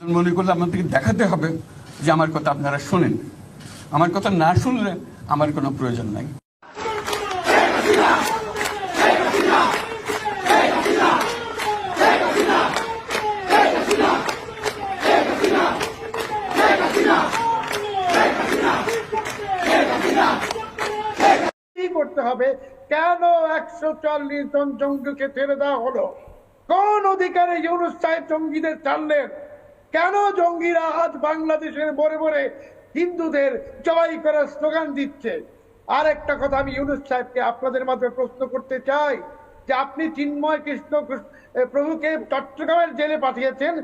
মনে করলে আপনাদেরকে দেখাতে হবে যে আমার কথা আপনারা শোনেন। আমার কথা না শুনলে আমার কোনো প্রয়োজন নাই। করতে হবে? কেন একশো চল্লিশ জন জঙ্গিকে ছেড়ে দেওয়া হলো? কোন অধিকারে ইউনুস সাহেব জঙ্গিদের ছাড়লেন? কেন জঙ্গিরা আজ বাংলাদেশের বরে বরে হিন্দুদের জয় করার স্লোগান দিচ্ছে? আর একটা কথা আমি ইউনুস সাহেবকে আপনাদের মাধ্যমে প্রশ্ন করতে চাই, যে আপনি চিন্ময় কৃষ্ণ প্রভুকে চট্টগ্রামের জেলে পাঠিয়েছেন,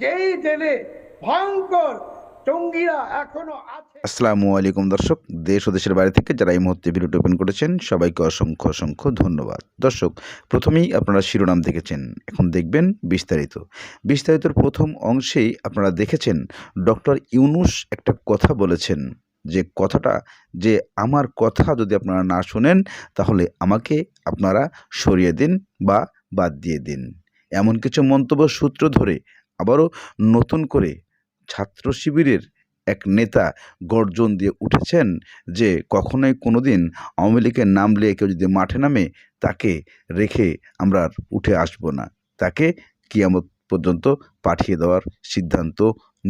যেই জেলে ভয়ঙ্কর জঙ্গিরা এখনও আছে। আসসালামু আলাইকুম দর্শক, দেশ ও দেশের বাইরে থেকে যারা এই মুহূর্তে ভিডিওটি ওপেন করেছেন, সবাইকে অসংখ্য অসংখ্য ধন্যবাদ। দর্শক, প্রথমেই আপনারা শিরোনাম দেখেছেন, এখন দেখবেন বিস্তারিত। বিস্তারিতর প্রথম অংশেই আপনারা দেখেছেন, ডক্টর ইউনুস একটা কথা বলেছেন, যে কথাটা, যে আমার কথা যদি আপনারা না শোনেন, তাহলে আমাকে আপনারা সরিয়ে দিন বা বাদ দিয়ে দিন। এমন কিছু মন্তব্য সূত্র ধরে আবারও নতুন করে ছাত্র শিবিরের এক নেতা গর্জন দিয়ে উঠেছেন যে কখনোই কোনো দিন আওয়ামী লীগের নাম নিয়ে কেউ যদি মাঠে নামে, তাকে রেখে আমরা উঠে আসব না। তাকে কিয়ামত পর্যন্ত পাঠিয়ে দেওয়ার সিদ্ধান্ত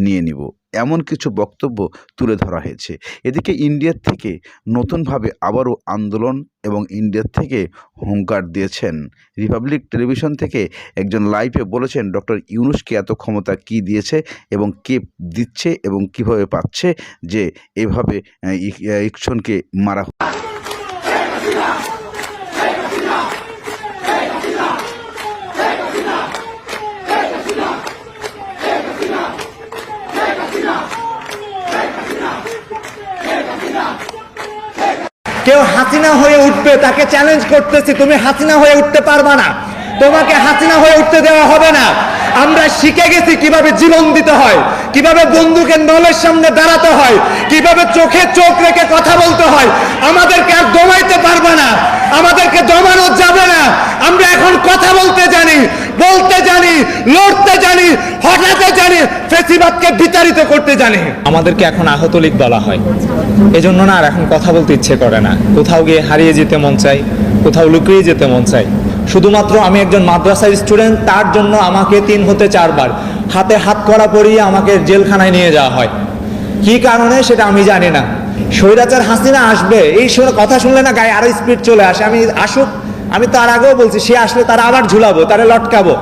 নিয়ে নিব। এমন কিছু বক্তব্য তুলে ধরা হয়েছে। এদিকে ইন্ডিয়ার থেকে নতুনভাবে আবারও আন্দোলন এবং ইন্ডিয়ার থেকে হুঙ্কার দিয়েছেন। রিপাবলিক টেলিভিশন থেকে একজন লাইভে বলেছেন, ডক্টর ইউনুসকে এত ক্ষমতা কি দিয়েছে এবং কে দিচ্ছে এবং কীভাবে পাচ্ছে যে এভাবে ইকশনকে মারা কেউ হাসিনা হয়ে উঠবে তাকে চ্যালেঞ্জ করতেছি তুমি হাসিনা হয়ে উঠতে পারবা না। তোমাকে হাসিনা হয়ে উঠতে দেওয়া হবে না। আমরা শিখে গেছি কীভাবে জীবন দিতে হয়, কীভাবে বন্ধুকে নলের সামনে দাঁড়াতে হয়, কীভাবে চোখে চোখ রেখে কথা বলতে হয়। আমাদেরকে আর দমাইতে পারবে না, আমাদেরকে দমানো যাবে না। আমরা এখন কথা বলতে জানি বলতে জানি, লড়তে জানি, হটাতে জানি, ফেসিবাদকে বিতাড়িত করতে জানি। আমাদেরকে এখন আহত লীগ বলা হয়। এজন্য না আর এখন কথা বলতে ইচ্ছে করে না। কোথাও গিয়ে হারিয়ে যেতে মন চাই কোথাও লুকিয়ে যেতে মন চাই শুধুমাত্র আমি একজন মাদ্রাসার স্টুডেন্ট, তার জন্য আমাকে তিন হতে চারবার। হাতে হাত করা পরিয়ে আমাকে জেলখানায় নিয়ে যাওয়া হয়। কি কারণে সেটা আমি জানি না। স্বৈরাচার হাসিনা আসবে, এই কথা শুনলে না গায়ে আরও স্পিড চলে আসে। আমি আসুক, আমি তার আগেও বলছি, সে আসলে তারা আবার ঝুলাবো, তারা লটকাবো।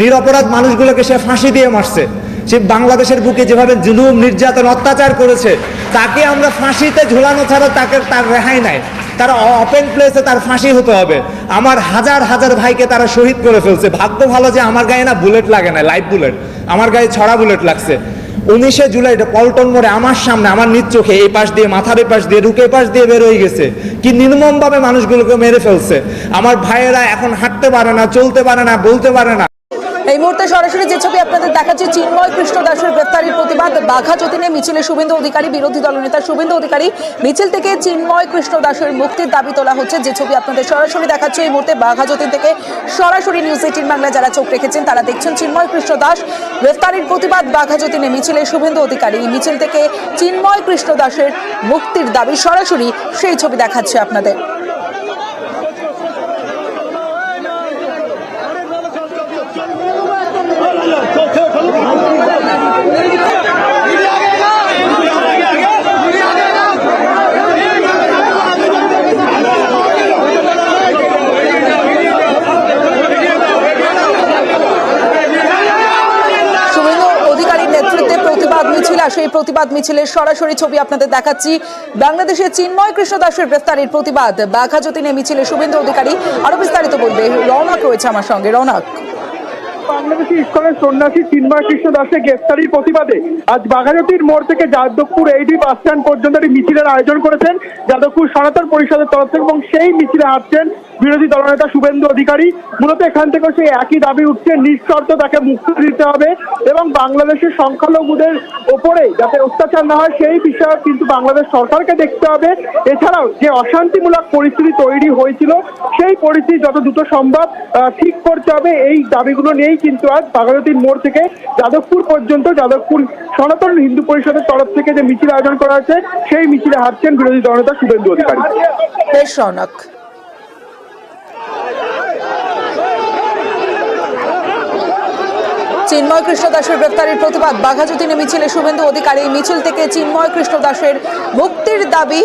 নিরপরাধ মানুষগুলোকে সে ফাঁসি দিয়ে মারছে। সে বাংলাদেশের বুকে যেভাবে জুলুম, নির্যাতন, অত্যাচার করেছে, তাকে আমরা ফাঁসিতে ঝুলানো ছাড়া তাকে, তার রেহাই নাই। তারা ওপেন প্লেসে তার ফাঁসি হতে হবে। আমার হাজার হাজার ভাইকে তারা শহীদ করে ফেলছে। ভাগ্য ভালো যে আমার গায়ে না বুলেট লাগে না লাইভ বুলেট আমার গায়ে ছড়া বুলেট লাগছে। উনিশে জুলাই পল্টন মোড়ে আমার সামনে, আমার নিজ চোখে এই পাশ দিয়ে, মাথার এই পাশ দিয়ে রুকে পাশ দিয়ে বের হয়ে গেছে। কি নির্মমভাবে মানুষগুলোকে মেরে ফেলছে। আমার ভাইয়েরা এখন হাঁটতে পারে না, চলতে পারে না, বলতে পারে না। এই মুহূর্তে সরাসরি যে ছবি আপনাদের দেখাচ্ছি, চিন্ময় কৃষ্ণ দাসের গ্রেফতারির প্রতিবাদ বাঘা যতীনে মিছিলে শুভেন্দু অধিকারী, বিরোধী দলনেতা শুভেন্দু অধিকারী মিছিল থেকে চিন্ময় কৃষ্ণ দাসের মুক্তির দাবি তোলা হচ্ছে। যে ছবি আপনাদের সরাসরি দেখাচ্ছে, এই মুহূর্তে বাঘা যতীন থেকে সরাসরি নিউজ এইটিন বাংলা যারা চোখ রেখেছেন, তারা দেখছেন চিন্ময় কৃষ্ণ দাস গ্রেফতারির প্রতিবাদ বাঘা যতীনে মিছিলে শুভেন্দু অধিকারী মিছিল থেকে চিন্ময় কৃষ্ণ দাসের মুক্তির দাবি সরাসরি সেই ছবি দেখাচ্ছে আপনাদের শুভেন্দু অধিকারীর নেতৃত্বে প্রতিবাদ মিছিল আর সেই প্রতিবাদ মিছিলের সরাসরি ছবি আপনাদের দেখাচ্ছি। বাংলাদেশের চিন্ময় কৃষ্ণ দাসের গ্রেফতারির প্রতিবাদ। বাঘা যতীনে মিছিলে শুভেন্দু অধিকারী। আরও বিস্তারিত বলবে রৌনক রয়েছে আমার সঙ্গে। রৌনক বাংলাদেশি সন্ন্যাসী চিন্ময় কৃষ্ণ দাসের গ্রেফতারির প্রতিবাদে আজ বাঘাযতীর মোড় থেকে যাদবপুর এইডি বাস স্ট্যান্ড পর্যন্ত একটি মিছিলের আয়োজন করেছেন যাদবপুর সনাতন পরিষদের তরফ থেকে এবং সেই মিছিলে হাঁটছেন বিরোধী দলনেতা শুভেন্দু অধিকারী। মূলত এখান থেকে সেই একই দাবি উঠছে, নিঃশর্ত তাকে মুক্তি দিতে হবে এবং বাংলাদেশের সংখ্যালঘুদের ওপরে যাতে অত্যাচার না হয় সেই বিষয়ে কিন্তু বাংলাদেশ সরকারকে দেখতে হবে। এছাড়াও যে অশান্তিমূলক পরিস্থিতি তৈরি হয়েছিল, সেই পরিস্থিতি যত দ্রুত সম্ভব ঠিক করতে হবে। এই দাবিগুলো নিয়েই কিন্তু আজ বাগারতির মোড় থেকে যাদবপুর পর্যন্ত, যাদবপুর সনাতন হিন্দু পরিষদের তরফ থেকে যে মিছিল আয়োজন করা হয়েছে, সেই মিছিলে হাঁটছেন বিরোধী দলনেতা শুভেন্দু অধিকারী। চিন্ময় কৃষ্ণ দাসের গ্রেফতারির প্রতিবাদ। বাঘাযতীনে মিছিলে শুভেন্দু অধিকারী। মিছিল থেকে চিন্ময় কৃষ্ণ দাসের মুক্তির দাবি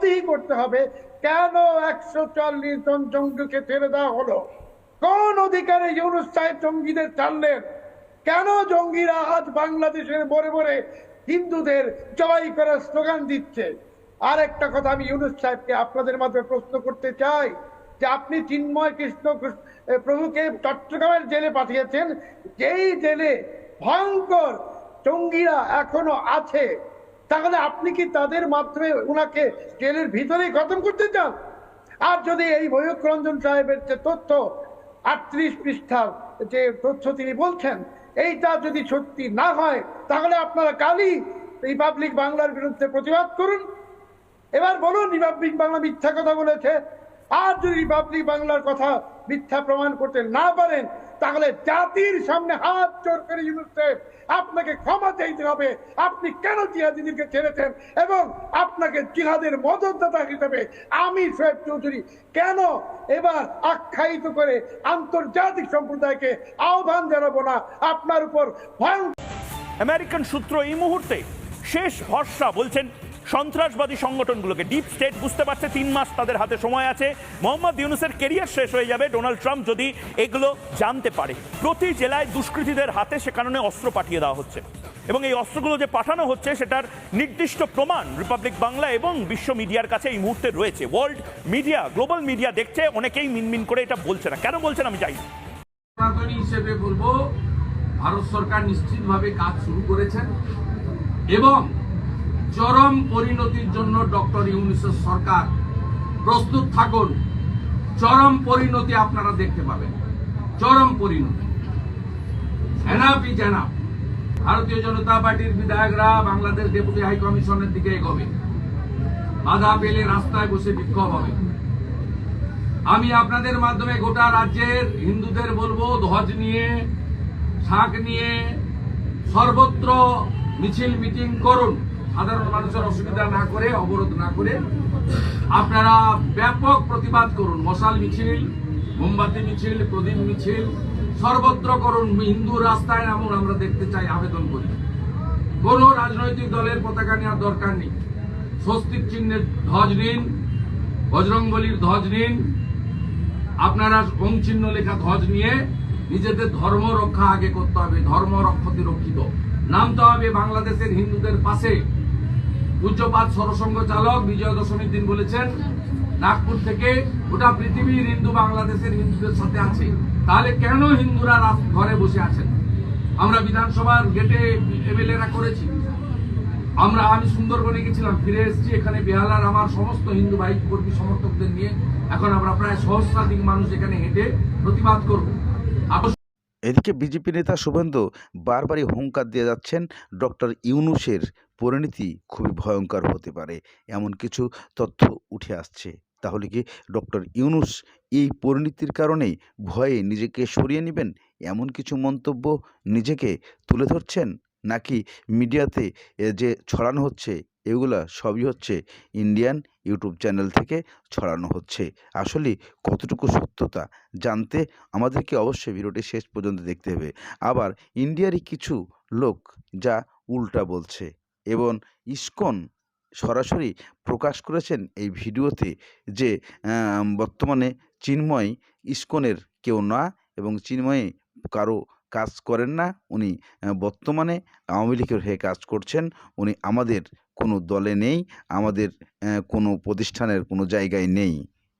শাস্তি করতে হবে কেন একশো চল্লিশ জন জঙ্গিকে ছেড়ে দেওয়া হলো। কোন অধিকারে ইউনুস সাহেব জঙ্গিদের ছাড়লেন? কেন জঙ্গিরা আজ বাংলাদেশের মরে মরে হিন্দুদের জয় করার স্লোগান দিচ্ছে? আর একটা কথা আমি ইউনুস সাহেবকে আপনাদের মাধ্যমে প্রশ্ন করতে চাই, যে আপনি চিন্ময় কৃষ্ণ প্রভুকে চট্টগ্রামের জেলে পাঠিয়েছেন, যেই জেলে ভয়ঙ্কর জঙ্গিরা এখনও আছে, তাহলে আপনি কি তাদের মাধ্যমে উনাকে জেলের ভিতরেই খতম করতে চান? আর যদি এই ময়ূক রঞ্জন সাহেবের যে তথ্য, আটত্রিশ পৃষ্ঠার যে তথ্য তিনি বলছেন, এইটা যদি সত্যি না হয়, তাহলে আপনারা কালই রিপাবলিক বাংলার বিরুদ্ধে প্রতিবাদ করুন। এবার বলুন, রিপাবলিক বাংলা মিথ্যা কথা বলেছে। আর যদি রিপাবলিক বাংলার কথা মিথ্যা প্রমাণ করতে না পারেন তাহলে জাতির সামনে হাত জোর করে ইউনুস আপনাকে ক্ষমা চাইতে হবে। আপনি কেন জিহাদিদেরকে ছেড়েছেন? এবং আপনাকে জিহাদের মদতদাতা হিসেবে আমি সোহেব চৌধুরী কেন এবার আখ্যায়িত করে আন্তর্জাতিক সম্প্রদায়কে আহ্বান জানাব না? আপনার উপর ভয়ঙ্কর আমেরিকান সূত্র এই মুহূর্তে শেষ ভরসা বলছেন সন্ত্রাসবাদী সংগঠনগুলোকে ডিপ স্টেট বুঝতে পারছে, তিন মাস তাদের হাতে সময় আছে। মোহাম্মদ ইউনুসের কেরিয়ার শেষ হয়ে যাবে ডোনাল্ড ট্রাম্প যদি এগুলো জানতে পারে। প্রতি জেলায় দুষ্কৃতীদের হাতে সে কারণে অস্ত্র পাঠিয়ে দেওয়া হচ্ছে। এবং এই অস্ত্রগুলো যে পাঠানো হচ্ছে, সেটার নির্দিষ্ট প্রমাণ রিপাবলিক বাংলা এবং বিশ্ব মিডিয়ার কাছে এই মুহূর্তে রয়েছে। ওয়ার্ল্ড মিডিয়া গ্লোবাল মিডিয়া দেখছে, অনেকেই মিনমিন করে এটা বলছে না। কেন বলছেন আমি চাই হিসেবে বলব, ভারত সরকার নিশ্চিতভাবে কাজ শুরু করেছেন এবং চরম পরিণতির জন্য ডক্টর ইউনিসের সরকার প্রস্তুত থাকুন। চরম পরিণতি আপনারা দেখতে পাবেন। চরম পরিণতি। এনাফি জানা ভারতীয় জনতা পার্টির বিধায়করা বাংলাদেশ ডেপুটি হাই কমিশনের দিকে এগোবে। বাধা পেলে রাস্তায় বসে বিক্ষোভ হবে। আমি আপনাদের মাধ্যমে গোটা রাজ্যের হিন্দুদের বলব, ধ্বজ নিয়ে শাক নিয়ে সর্বত্র মিছিল মিটিং করুন। সাধারণ মানুষের অসুবিধা না করে, অবরোধ না করে আপনারা ব্যাপক প্রতিবাদ করুন। মশাল মিছিল, মোমবাতি মিছিল, প্রদীপ মিছিল, সর্বত্র করুন। হিন্দু রাস্তায় নামুন আমরা দেখতে চাই, আবেদন করি। কোন রাজনৈতিক দলের পতাকা নেওয়ার দরকার নেই। স্বস্তিক চিহ্নের ধ্বজ নিন, বজরংবলির ধ্বজ নিন। আপনারা ওং চিহ্ন লেখা ধ্বজ নিয়ে নিজেদের ধর্ম রক্ষা আগে করতে হবে। ধর্ম রক্ষতে রক্ষিত। নামতে হবে বাংলাদেশের হিন্দুদের পাশে। পূজ্যপাত সরসংঘ চালক বিজয় দশমীর দিন বলেছেন, নাগপুর থেকে গোটা পৃথিবীর হিন্দু বাংলাদেশের হিন্দুদের সাথে আছে। তাহলে কেন হিন্দুরা ঘরে বসে আছেন? আমরা বিধানসভার গেটে এমএলএরা করেছি। আমরা, আমি সুন্দরবনে গেছিলাম, ফিরে এসেছি, এখানে বেহালার আমার সমস্ত হিন্দু ভাই কর্মী সমর্থকদের নিয়ে। এখন আমরা প্রায় সহস্রাধিক মানুষ এখানে হেঁটে প্রতিবাদ করব। এদিকে বিজেপি নেতা শুভেন্দু বারবারই হুঙ্কার দিয়ে যাচ্ছেন ডক্টর ইউনুসের পরিণতি খুবই ভয়ঙ্কর হতে পারে, এমন কিছু তথ্য উঠে আসছে। তাহলে কি ডক্টর ইউনুস এই পরিণতির কারণেই ভয়ে নিজেকে সরিয়ে নেবেন? এমন কিছু মন্তব্য নিজেকে তুলে ধরছেন? নাকি মিডিয়াতে যে ছড়ানো হচ্ছে, এগুলা সবই হচ্ছে ইন্ডিয়ান ইউটিউব চ্যানেল থেকে ছড়ানো হচ্ছে? আসলে কতটুকু সত্যতা? জানতে আমাদেরকে অবশ্যই ভিডিওটি শেষ পর্যন্ত দেখতে হবে। আবার ইন্ডিয়ারই কিছু লোক যা উল্টা বলছে। এবং ইসকন সরাসরি প্রকাশ করেছেন এই ভিডিওতে যে বর্তমানে চিন্ময় ইসকনের কেউ না এবং চিন্ময়ে কারও কাজ করেন না। উনি বর্তমানে আওয়ামী লীগের হয়ে কাজ করছেন। উনি আমাদের কোনো দলে নেই, আমাদের কোনো প্রতিষ্ঠানের কোনো জায়গায় নেই।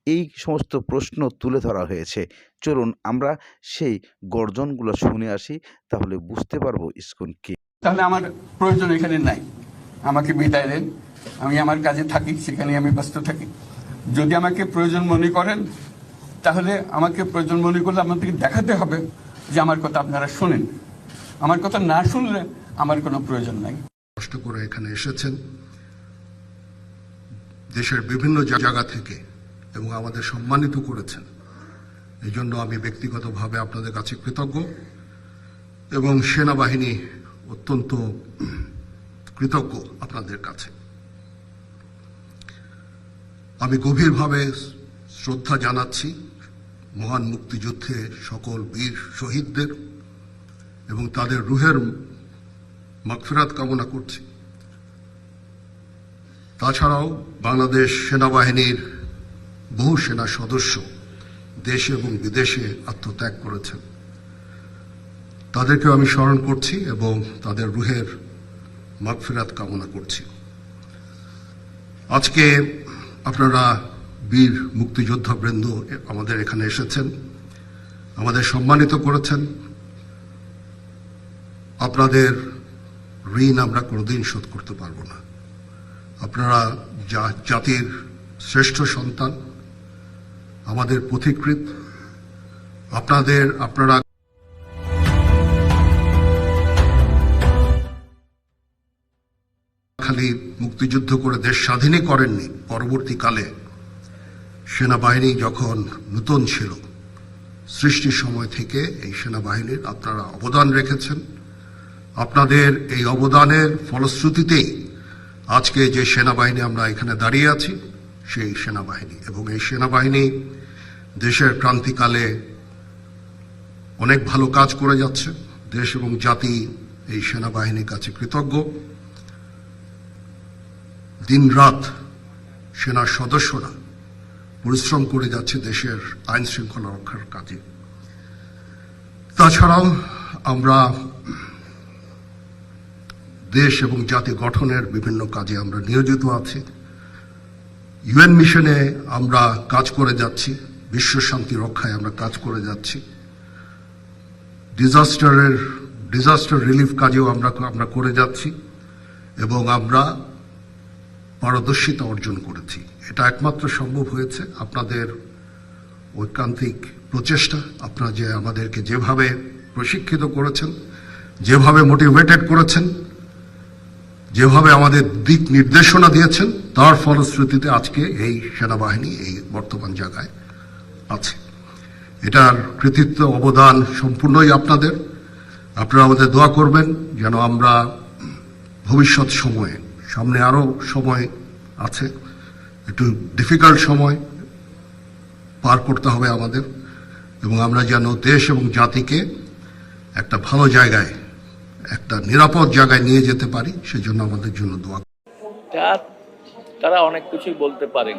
এই সমস্ত প্রশ্ন তুলে ধরা হয়েছে। চলুন আমরা সেই গর্জনগুলো শুনে আসি, তাহলে বুঝতে পারব ইসকন কি তাহলে আমার প্রয়োজন এখানে নাই। আমাকে বিদায় দেন। আমি আমার কাজে থাকি সেখানে আমি ব্যস্ত থাকি। যদি আমাকে প্রয়োজন মনে করেন, তাহলে আমাকে প্রয়োজন মনে করলে আপনাদেরকে দেখাতে হবে যে আমার কথা আপনারা শোনেন। আমার কথা না শুনলে আমার কোনো প্রয়োজন নাই। কষ্ট করে এখানে এসেছেন। দেশের বিভিন্ন জায়গা থেকে এবং আমাদের সম্মানিত করেছেন। এই জন্য আমি ব্যক্তিগতভাবে আপনাদের কাছে কৃতজ্ঞ এবং সেনাবাহিনী অত্যন্ত কৃতজ্ঞ আপনাদের কাছে। আমি গভীরভাবে শ্রদ্ধা জানাচ্ছি মহান মুক্তিযুদ্ধে সকল বীর শহীদদের এবং তাদের রুহের মাগফিরাত কামনা করছি। তাছাড়াও বাংলাদেশ সেনাবাহিনীর বহু সেনা সদস্য দেশে এবং বিদেশে আত্মত্যাগ করেছেন। তাদেরকেও আমি স্মরণ করছি এবং তাদের রুহের মাগফিরাত কামনা করছি। আজকে আপনারা বীর মুক্তিযোদ্ধা বৃন্দ আমাদের এখানে এসেছেন, আমাদের সম্মানিত করেছেন। আপনাদের ঋণ আমরা কোনোদিন শোধ করতে পারব না। আপনারা যা জাতির শ্রেষ্ঠ সন্তান, আমাদের পথিকৃত আপনাদের, আপনারা মুক্তিযুদ্ধ করে দেশ স্বাধীনই করেননি, পরবর্তীকালে সেনাবাহিনী যখন নূতন ছিল, সৃষ্টির সময় থেকে এই সেনাবাহিনীর আপনারা অবদান রেখেছেন। আপনাদের এই অবদানের ফলশ্রুতিতেই আজকে যে সেনাবাহিনী আমরা এখানে দাঁড়িয়ে আছি, সেই সেনাবাহিনী এবং এই সেনাবাহিনী দেশের ক্রান্তিকালে অনেক ভালো কাজ করে যাচ্ছে। দেশ এবং জাতি এই সেনাবাহিনীর কাছে কৃতজ্ঞ। দিনরাত সেনার সদস্যরা পরিশ্রম করে যাচ্ছে দেশের আইন শৃঙ্খলা রক্ষার কাজে। তাছাড়াও আমরা দেশ এবং জাতি গঠনের বিভিন্ন কাজে আমরা নিয়োজিত আছি। ইউএন মিশনে আমরা কাজ করে যাচ্ছি, বিশ্ব শান্তি রক্ষায় আমরা কাজ করে যাচ্ছি। ডিজাস্টারের ডিজাস্টার রিলিফ কাজেও আমরা আমরা করে যাচ্ছি এবং আমরা পারদর্শিতা অর্জন করেছি। এটা একমাত্র সম্ভব হয়েছে। আপনাদের ঐকান্তিক প্রচেষ্টা, আপনারা যে আমাদেরকে যেভাবে প্রশিক্ষিত করেছেন, যেভাবে মোটিভেটেড করেছেন, যেভাবে আমাদের দিক নির্দেশনা দিয়েছেন, তার ফলশ্রুতিতে আজকে এই সেনাবাহিনী এই বর্তমান জায়গায় আছে। এটার কৃতিত্ব, অবদান সম্পূর্ণই আপনাদের। আপনারা আমাদের দোয়া করবেন যেন আমরা ভবিষ্যৎ সময়ে সামনে আরও সময় আছে। একটু ডিফিকাল্ট সময় পার করতে হবে আমাদের। এবং আমরা যেন দেশ এবং জাতিকে একটা ভালো জায়গায়, একটা নিরাপদ জায়গায় নিয়ে যেতে পারি, সেজন্য আমাদের জন্য দোয়া তারা অনেক কিছুই বলতে পারেন।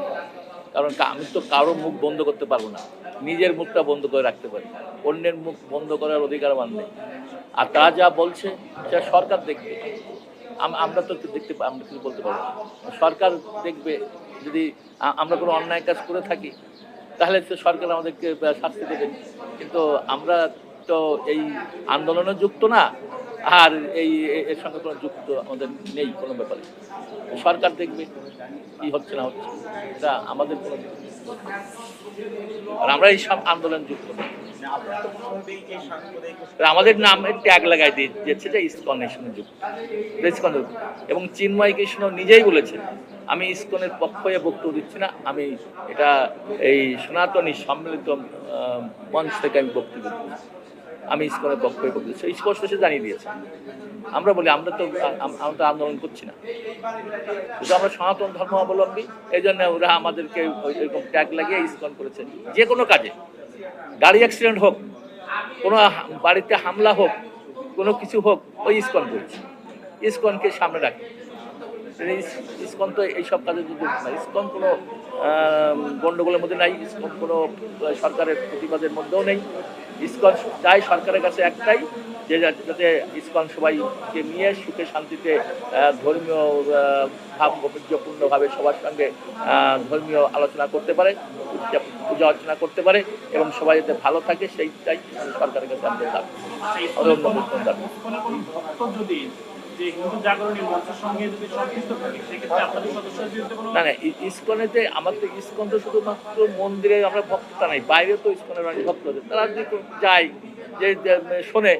কারণ আমি তো কারও মুখ বন্ধ করতে পারব না। নিজের মুখটা বন্ধ করে রাখতে পারি। অন্যের মুখ বন্ধ করার অধিকার আমার নেই। আর তারা যা বলছে সেটা সরকার দেখবে। আমরা তো দেখতে আমরা কিছু বলতে পারব সরকার দেখবে যদি আমরা কোনো অন্যায় কাজ করে থাকি, তাহলে তো সরকার আমাদেরকে শাস্তি দেবেন কিন্তু আমরা তো এই আন্দোলনে যুক্ত না, আর এই এর সঙ্গে কোনো যুক্ত আমাদের নেই কোনো ব্যাপারে। সরকার দেখবে কি হচ্ছে না হচ্ছে, এটা আমাদের কোনো আর আমরা এই সব আন্দোলন যুক্ত না। আমাদের নাম ট্যাগ লাগাই দিয়ে দিচ্ছে যে ইস্কনের সঙ্গে যুক্ত। ইস্কন এবং চিন্ময় কৃষ্ণ নিজেই বলেছেন, আমি ইস্কনের পক্ষ বক্তব্য দিচ্ছি না, আমি এটা এই সনাতনী সম্মিলিত মঞ্চ থেকে আমি বক্তব্য দিচ্ছি। আমি ইস্কনের পক্ষ বক্তব্য দিচ্ছি। স্পষ্ট সে জানিয়ে দিয়েছে। আমরা বলি, আমরা তো আমরা তো আন্দোলন করছি না। কিন্তু আমরা সনাতন ধর্মাবলম্বী এই জন্য ওরা আমাদেরকে ওই- ওইরকম ট্যাগ লাগিয়ে ইস্কন করেছে। যে কোনো কাজে। গাড়ি অ্যাক্সিডেন্ট হোক, কোনো বাড়িতে হামলা হোক, কোনো কিছু হোক, ওই ইস্কন করছে ইস্কনকে সামনে রাখে। ইসকন তো এইসব কাজে যুক্ত না। ইসকন কোনো গণ্ডগোলের মধ্যে নাই ইসকন কোনো সরকারের প্রতিবাদের মধ্যেও নেই। ইসকন চাই সরকারের কাছে একটাই যে যাতে ইসকন সবাইকে নিয়ে সুখে শান্তিতে ধর্মীয় ভাব ঐতিহ্যপূর্ণভাবে সবার সঙ্গে ধর্মীয় আলোচনা করতে পারে পূজা- অর্চনা করতে পারে এবং সবাই যাতে ভালো থাকে সেইটাই সরকারের কাছে আমাদের দাবি ভক্ত যদি যে হিন্দু যদি ইসকন তো শুধুমাত্র মন্দিরে আমরা ভক্ততা নাই, বাইরে তো ইসকনের অনেক ভক্ত আছে। তারা যে কেউ যায়, যে যে শোনে,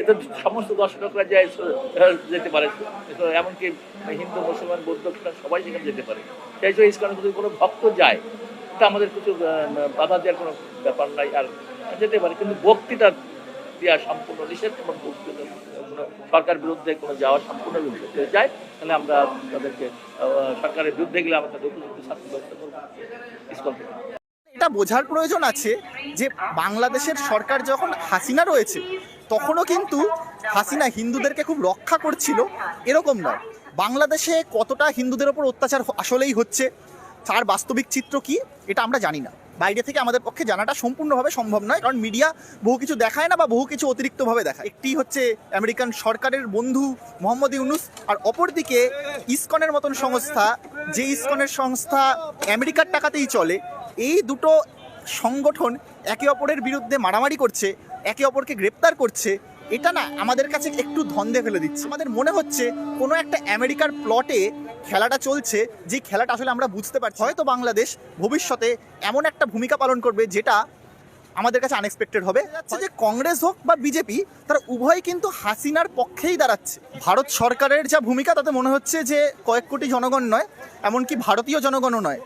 এতে সমস্ত দর্শকরা যায় যেতে পারে। এমনকি হিন্দু, মুসলমান, বৌদ্ধ সবাই সেখানে যেতে পারে। সেই জন্য ইসকনে যদি কোনো ভক্ত যায়, তা আমাদের কিছু বাধা দেওয়ার কোনো ব্যাপার নাই, আর যেতে পারে। কিন্তু ভক্তিটা দেওয়া সম্পূর্ণ নিষেধ এবং ভক্তিটা সরকার বিরুদ্ধে কোনো যাওয়া সম্পূর্ণ যদি যায়, তাহলে আমরা তাদেরকে সরকারের বিরুদ্ধে গেলে আমরা তাদের উপযুক্ত শাস্তি ব্যবস্থা করব এটা বোঝার প্রয়োজন আছে যে বাংলাদেশের সরকার যখন হাসিনা রয়েছে, তখনও কিন্তু হাসিনা হিন্দুদেরকে খুব রক্ষা করছিল, এরকম নয়। বাংলাদেশে কতটা হিন্দুদের ওপর অত্যাচার আসলেই হচ্ছে, তার বাস্তবিক চিত্র কি, এটা আমরা জানি না। বাইরে থেকে আমাদের পক্ষে জানাটা সম্পূর্ণভাবে সম্ভব নয়, কারণ মিডিয়া বহু কিছু দেখায় না বা বহু কিছু অতিরিক্তভাবে দেখায়। একটি হচ্ছে আমেরিকান সরকারের বন্ধু মোহাম্মদ ইউনুস, আর অপরদিকে ইসকনের মতন সংস্থা, যে ইসকনের সংস্থা আমেরিকার টাকাতেই চলে, এই দুটো সংগঠন একে অপরের বিরুদ্ধে মারামারি করছে, একে অপরকে গ্রেপ্তার করছে এটা না আমাদের কাছে একটু ধন্দে ফেলে দিচ্ছে। আমাদের মনে হচ্ছে কোনো একটা আমেরিকার প্লটে খেলাটা চলছে, যে খেলাটা আসলে আমরা বুঝতে পারছি। হয়তো বাংলাদেশ ভবিষ্যতে এমন একটা ভূমিকা পালন করবে, যেটা আমাদের কাছে আনএক্সপেক্টেড হবে। যাচ্ছে যে কংগ্রেস হোক বা বিজেপি, তারা উভয় কিন্তু হাসিনার পক্ষেই দাঁড়াচ্ছে। ভারত সরকারের যা ভূমিকা, তাতে মনে হচ্ছে যে কয়েক কোটি জনগণ নয়, এমনকি ভারতীয় জনগণও নয়।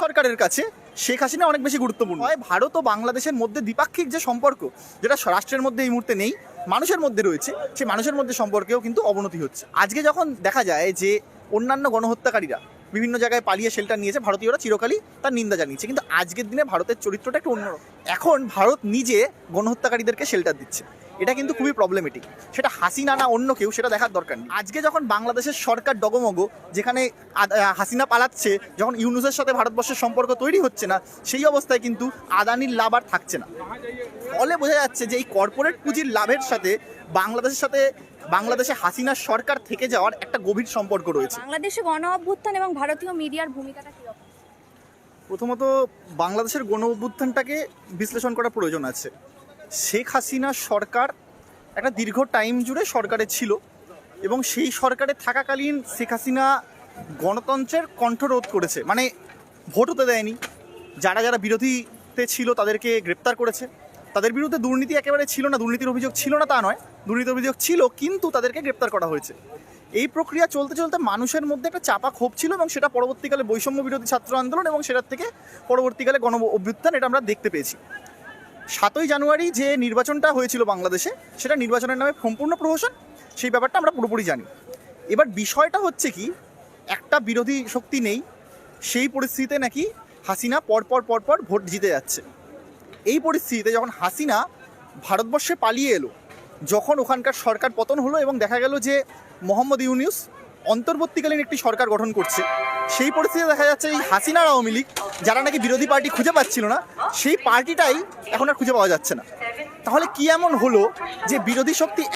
সরকারের কাছে শেখ হাসিনা অনেক বেশি গুরুত্বপূর্ণ। হয় ভারত ও বাংলাদেশের মধ্যে দ্বিপাক্ষিক যে সম্পর্ক, যেটা রাষ্ট্রের মধ্যে এই মুহূর্তে নেই, মানুষের মধ্যে রয়েছে, সেই মানুষের মধ্যে সম্পর্কেও কিন্তু অবনতি হচ্ছে। আজকে যখন দেখা যায় যে অন্যান্য গণহত্যাকারীরা বিভিন্ন জায়গায় পালিয়ে শেল্টার নিয়েছে, ভারতীয়রা চিরকালই তার নিন্দা জানিয়েছে। কিন্তু আজকের দিনে ভারতের চরিত্রটা একটু অন্যরকম। এখন ভারত নিজে গণহত্যাকারীদেরকে শেল্টার দিচ্ছে। এটা কিন্তু খুবই প্রবলেমেটিক সেটা হাসিনা না অন্য কেউ সেটা দেখার দরকার নেই। আজকে যখন বাংলাদেশের সরকার ডগমগ যেখানে হাসিনা পালাচ্ছে যখন ইউনুসের সাথে ভারতবর্ষের সম্পর্ক তৈরি হচ্ছে না সেই অবস্থায় কিন্তু আদানির লাভ আর থাকছে না। ফলে বোঝা যাচ্ছে যে এই কর্পোরেট পুঁজির লাভের সাথে বাংলাদেশের সাথে বাংলাদেশে হাসিনার সরকার থেকে যাওয়ার একটা গভীর সম্পর্ক রয়েছে। বাংলাদেশে গণ অভ্যুত্থান এবং ভারতীয় মিডিয়ার ভূমিকাটা কি প্রথমত বাংলাদেশের গণ অভ্যুত্থানটাকে বিশ্লেষণ করা প্রয়োজন আছে। শেখ হাসিনা সরকার একটা দীর্ঘ টাইম জুড়ে সরকারে ছিল এবং সেই সরকারে থাকাকালীন শেখ হাসিনা গণতন্ত্রের কণ্ঠরোধ করেছে। মানে ভোট হতে দেয়নি। যারা যারা বিরোধীতে ছিল তাদেরকে গ্রেপ্তার করেছে। তাদের বিরুদ্ধে দুর্নীতি একেবারে ছিল না, দুর্নীতির অভিযোগ ছিল না তা নয়। দুর্নীতির অভিযোগ ছিল, কিন্তু তাদেরকে গ্রেপ্তার করা হয়েছে। এই প্রক্রিয়া চলতে চলতে মানুষের মধ্যে একটা চাপা ক্ষোভ ছিল এবং সেটা পরবর্তীকালে বৈষম্য বিরোধী ছাত্র আন্দোলন এবং সেটার থেকে পরবর্তীকালে গণ অভ্যুত্থান এটা আমরা দেখতে পেয়েছি। সাতই জানুয়ারি যে নির্বাচনটা হয়েছিল বাংলাদেশে, সেটা নির্বাচনের নামে সম্পূর্ণ প্রহসন, সেই ব্যাপারটা আমরা পুরোপুরি জানি। এবার বিষয়টা হচ্ছে কি, একটা বিরোধী শক্তি নেই, সেই পরিস্থিতিতে নাকি হাসিনা পরপর পরপর ভোট জিতে যাচ্ছে। এই পরিস্থিতিতে যখন হাসিনা ভারতবর্ষে পালিয়ে এলো, যখন ওখানকার সরকার পতন হলো এবং দেখা গেল যে মোহাম্মদ ইউনিউস অন্তর্বর্তীকালীন একটি সরকার গঠন করছে। সেই পরিস্থিতিতে দেখা যাচ্ছে এই হাসিনার আওয়ামী লীগ, যারা নাকি বিরোধী পার্টি খুঁজে পাচ্ছিল না, সেই পার্টিটাই এখন আর খুঁজে পাওয়া যাচ্ছে না। তাহলে কি এমন হলো যে বিরোধী শক্তি